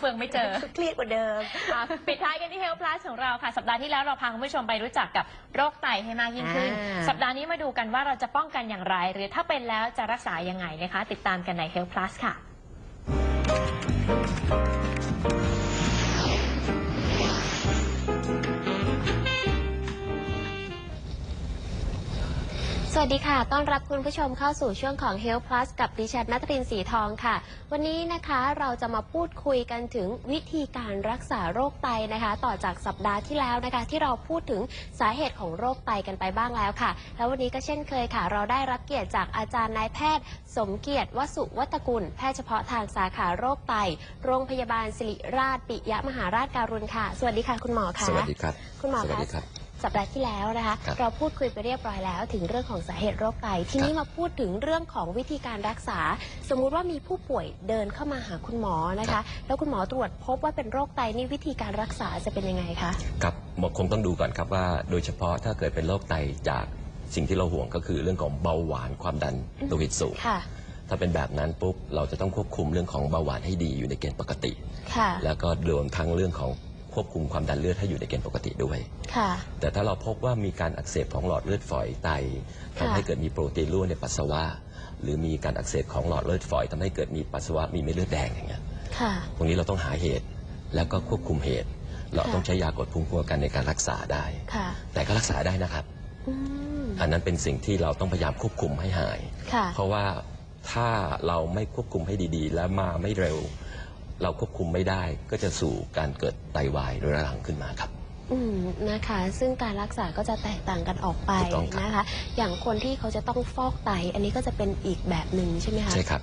เฟืองไม่เจอ เครียดกว่าเดิมค่ะปิดท้ายกันที่ Health Plus ของเราค่ะ สัปดาห์ที่แล้วเราพาคุณผู้ชมไปรู้จักกับโรคไตให้มากยิ่งขึ้น อ่า สัปดาห์นี้มาดูกันว่าเราจะป้องกันอย่างไร หรือถ้าเป็นแล้วจะรักษายังไงนะคะ ติดตามกันใน Health Plus ค่ะ สวัสดีค่ะ ต้อนรับคุณผู้ชมเข้าสู่ช่วงของ Health Plus กับดิฉันนัทรินสีทองค่ะ วันนี้นะคะเราจะมาพูดคุยกันถึงวิธีการรักษาโรคไตนะคะ ต่อจากสัปดาห์ที่แล้วนะคะ ที่เราพูดถึงสาเหตุของโรคไตกันไปบ้างแล้วค่ะ แล้ววันนี้ก็เช่นเคยค่ะ เราได้รับเกียรติจากอาจารย์นายแพทย์ สมเกียรติวสุวัตกุล แพทย์เฉพาะทางสาขาโรคไต โรงพยาบาลศิริราชปิยมหาราชการุณค่ะ สวัสดีค่ะ คุณหมอค่ะสวัสดีครับคุณหมอสวัสคะดีครับ สัปดาห์ที่แล้วนะคะครับ เราพูดคุยไปเรียบร้อยแล้ว ถึงเรื่องของสาเหตุโรคไตทีนี้มาพูดถึงเรื่องของวิธีการรักษา สมมุติว่ามีผู้ป่วยเดินเข้ามาหาคุณหมอนะคะ แล้วคุณหมอตรวจพบว่าเป็นโรคไตนี่วิธีการรักษาจะเป็นยังไงคะ ครับหมอคงต้องดูก่อนครับว่า โดยเฉพาะถ้าเกิดเป็นโรคไตจากสิ่งที่เราห่วงก็คือเรื่องของเบาหวานความดันโลหิตสูงค่ะ ถ้าเป็นแบบนั้นปุ๊บเราจะต้องควบคุมเรื่องของเบาหวานให้ดีอยู่ในเกณฑ์ปกติ ค่ะ แล้วก็รวมทั้งเรื่องของ ควบคุมความดันเลือดให้อยู่ในเกณฑ์ปกติด้วย ค่ะ แต่ถ้าเราพบว่ามีการอักเสบของหลอดเลือดฝอยไตค่ะทำให้เกิดมีโปรตีนรั่วในปัสสาวะ หรือมีการอักเสบของหลอดเลือดฝอยทำให้เกิดมีปัสสาวะมีเม็ดเลือดแดงอย่างเงี้ยค่ะตรงนี้เราต้องหาเหตุแล้วก็ควบคุมเหตุ เราค่ะต้องใช้ยากดภูมิคุ้มกันในการรักษาได้ค่ะแต่ก็รักษาได้นะครับอืมอันนั้นเป็นสิ่งที่เราต้องพยายามควบคุมให้หายค่ะเพราะว่าถ้าเราไม่ควบคุมให้ดีๆ แล้วมาไม่เร็ว เราควบคุมไม่ได้ก็จะสู่การเกิดไตวายเรื้อรังขึ้นมาครับ อืมนะคะ ซึ่งการรักษาก็จะแตกต่างกันออกไปถูกต้องครับ นะคะ อย่างคนที่เขาจะต้องฟอกไต อันนี้ก็จะเป็นอีกแบบหนึ่งใช่ไหมคะ ใช่ครับ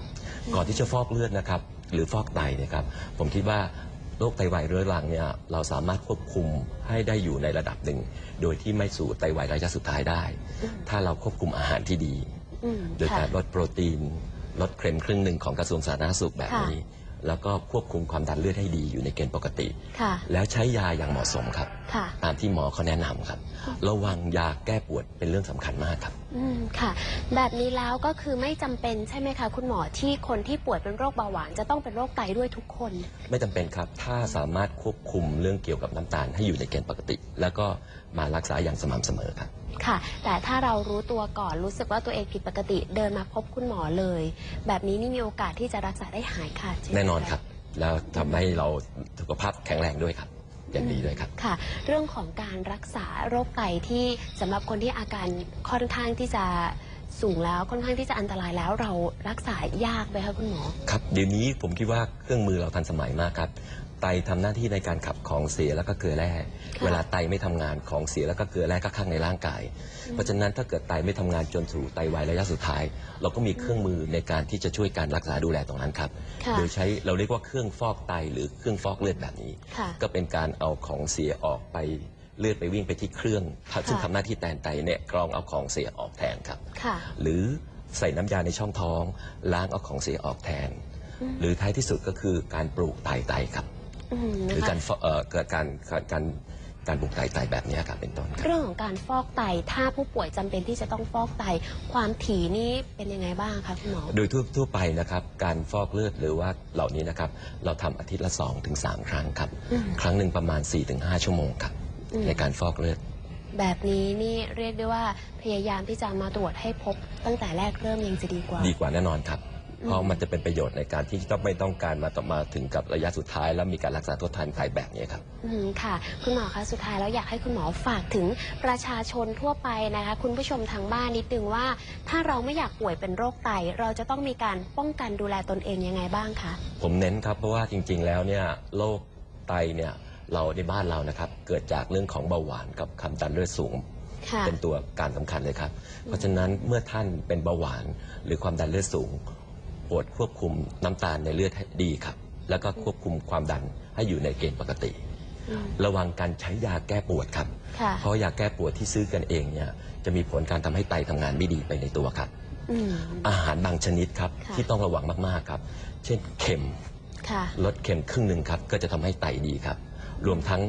ก่อนที่จะฟอกเลือดนะครับ หรือฟอกไตเนะครับ ผมคิดว่าโรคไตวายเรื้อรังเนี่ยเราสามารถควบคุมให้ได้อยู่ในระดับหนึ่ง โดยที่ไม่สู่ไตวายระยะสุดท้ายได้ อืม ถ้าเราควบคุมอาหารที่ดี อืมโดยการค่ะลดโปรตีน ลดเค็มครึ่งหนึ่งของกระทรวงสาธารณสุขแบบนี้ แล้วก็ควบคุมความดันเลือดให้ดีอยู่ในเกณฑ์ปกติ ค่ะ แล้วใช้ยาอย่างเหมาะสมครับ ค่ะ ตามที่หมอเขาแนะนำครับ ระวังยาแก้ปวดเป็นเรื่องสำคัญมากครับอืมค่ะ แบบนี้แล้วก็คือไม่จำเป็นใช่ไหมคะ คุณหมอที่คนที่ป่วยเป็นโรคเบาหวานจะต้องเป็นโรคไตด้วยทุกคน ไม่จำเป็นครับ ถ้าสามารถควบคุมเรื่องเกี่ยวกับน้ำตาลให้อยู่ในเกณฑ์ปกติ แล้วก็มารักษาอย่างสม่ำเสมอครับ ค่ะ แต่ถ้าเรารู้ตัวก่อนรู้สึกว่าตัวเองผิดปกติเดินมาพบคุณหมอเลย แบบนี้นี่มีโอกาสที่จะรักษาได้หายขาดใช่ไหมแน่นอนครับ แล้วทำให้เราสุขภาพแข็งแรงด้วยครับ อย่างดีเลยครับค่ะ เรื่องของการรักษาโรคไตที่สำหรับคนที่อาการค่อนข้างที่จะ สูงแล้วค่อนข้างที่จะอันตรายแล้วเรารักษายากไหมคะคุณหมอ ครับเดี๋ยวนี้ผมคิดว่าเครื่องมือเราทันสมัยมากครับไตทำหน้าที่ในการขับของเสียแล้วก็เกลือแร่ค่ะเวลาไตไม่ทำงานของเสียแล้วก็เกลือแร่ก็ข้างในร่างกาย เพราะฉะนั้นถ้าเกิดไตไม่ทำงานจนสู่ไตวายระยะสุดท้าย เราก็มีเครื่องมือในการที่จะช่วยการรักษาดูแลตรงนั้นครับค่ะโดยใช้เราเรียกว่าเครื่องฟอกไตหรือเครื่องฟอกเลือดแบบนี้ค่ะก็เป็นการเอาของเสียออกไป เลือดไปวิ่งไปที่เครื่องซึ่งทำหน้าที่แทนไตเนี่ยกรองเอาของเสียออกแทนครับ ค่ะ หรือใส่น้ำยาในช่องท้อง ล้างเอาของเสียออกแทน อืม หรือท้ายที่สุดก็คือการปลูกไตไตครับ อืมหรือนะกาคะรฟอกเอ่อเกิดการการการการปลูกไตไตแบบนี้ครับเป็นต้นครับ เรื่องของการฟอกไต ถ้าผู้ป่วยจำเป็นที่จะต้องฟอกไต ความถี่นี่เป็นยังไงบ้างคะคุณหมอ โดยทั่วทั่วไปนะครับการฟอกเลือดหรือว่าเหล่านี้นะครับเราทำอาทิตย์ละ2-3ถึงครั้งครับ อืม ครั้งหนึ่งประมาณ 4-5 ชั่วโมงครับอืม ในการฟอกเลือด แบบนี้นี่เรียกได้ว่าพยายามที่จะมาตรวจให้พบตั้งแต่แรกเริ่มยังจะดีกว่า ดีกว่าแน่นอนครับอืมเพราะมันจะเป็นประโยชน์ในการที่ต้องไม่ต้องการมาต่อมาถึงกับระยะสุดท้าย แล้วมีการรักษาทดแทนไตแบบนี้ครับ อืมค่ะ คุณหมอคะสุดท้ายแล้วอยากให้คุณหมอฝากถึงประชาชนทั่วไปนะคะ คุณผู้ชมทางบ้านนิดนึงว่า ถ้าเราไม่อยากป่วยเป็นโรคไต เราจะต้องมีการป้องกันดูแลตนเองยังไงบ้างคะ ผมเน้นครับเพราะว่าจริง ๆ แล้วเนี่ยโรคไตเนี่ย เราในบ้านเรานะครับ เกิดจากเรื่องของเบาหวานกับความดันเลือดสูง ค่ะ เป็นตัวการสำคัญเลยครับ เพราะฉะนั้นเมื่อท่านเป็นเบาหวานหรือความดันเลือดสูงโปรดควบคุมน้ำตาลในเลือดให้ดีครับ แล้วก็ควบคุมความดันให้อยู่ในเกณฑ์ปกติ อืม ระวังการใช้ยาแก้ปวดครับ ค่ะ เพราะยาแก้ปวดที่ซื้อกันเองเนี่ยจะมีผลการทำให้ไตทำงานไม่ดีไปในตัวครับ อืม อาหารบางชนิดครับค่ะ ที่ต้องระวังมากๆครับ เช่นเค็มค่ะ ลดเค็มครึ่งหนึ่งครับก็จะทำให้ไตดีครับ รวมทั้ง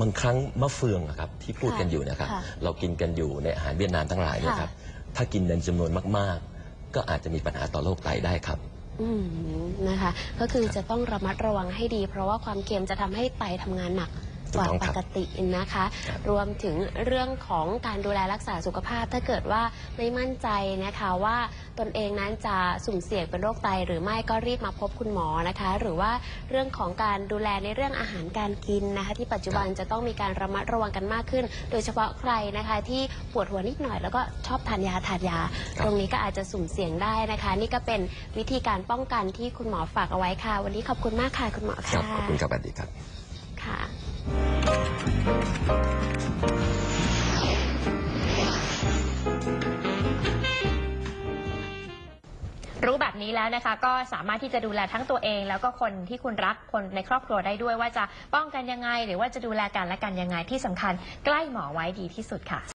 บางครั้งมะเฟืองอะครับที่พูดกันอยู่นะครับ ค่ะเรากินกันอยู่ในอาหารเวียดนามทั้งหลายเนยครับ ถ้ากินในจำนวนมาก ๆ ก็อาจจะมีปัญหาต่อโรคไตได้ครับ อืมนะคะ ก็คือจะต้องระมัดระวังให้ดี เพราะว่าความเค็มจะทำให้ไตทำงานหนัก กว่าถูกต้องปครับกตินะคะครับรวมถึงเรื่องของการดูแลรักษาสุขภาพ ถ้าเกิดว่าไม่มั่นใจนะคะว่าตนเองนั้นจะสุ่มเสี่ยงเป็นโรคไต หรือไม่ก็รีบมาพบคุณหมอนะคะ หรือว่าเรื่องของการดูแลในเรื่องอาหารการกินนะคะ ที่ปัจจุบันจะต้องมีการระมัดระวังกันมากขึ้น โดยเฉพาะใครนะคะที่ปวดหัวนิดหน่อยแล้วก็ชอบทานยาทานยาครับตรงนี้ก็อาจจะสุ่มเสี่ยงได้นะคะ นี่ก็เป็นวิธีการป้องกันที่คุณหมอฝากเอาไว้ค่ะ วันนี้ขอบคุณมากค่ะคุณหมอครัค่ะบขอบคุณครับสวัสดีครับค่ะ รู้แบบนี้แล้วนะคะก็สามารถที่จะดูแลทั้งตัวเอง แล้วก็คนที่คุณรักคนในครอบครัวได้ด้วยว่าจะป้องกันยังไง หรือว่าจะดูแลกันและกันยังไงที่สำคัญ ใกล้หมอไว้ดีที่สุดค่ะ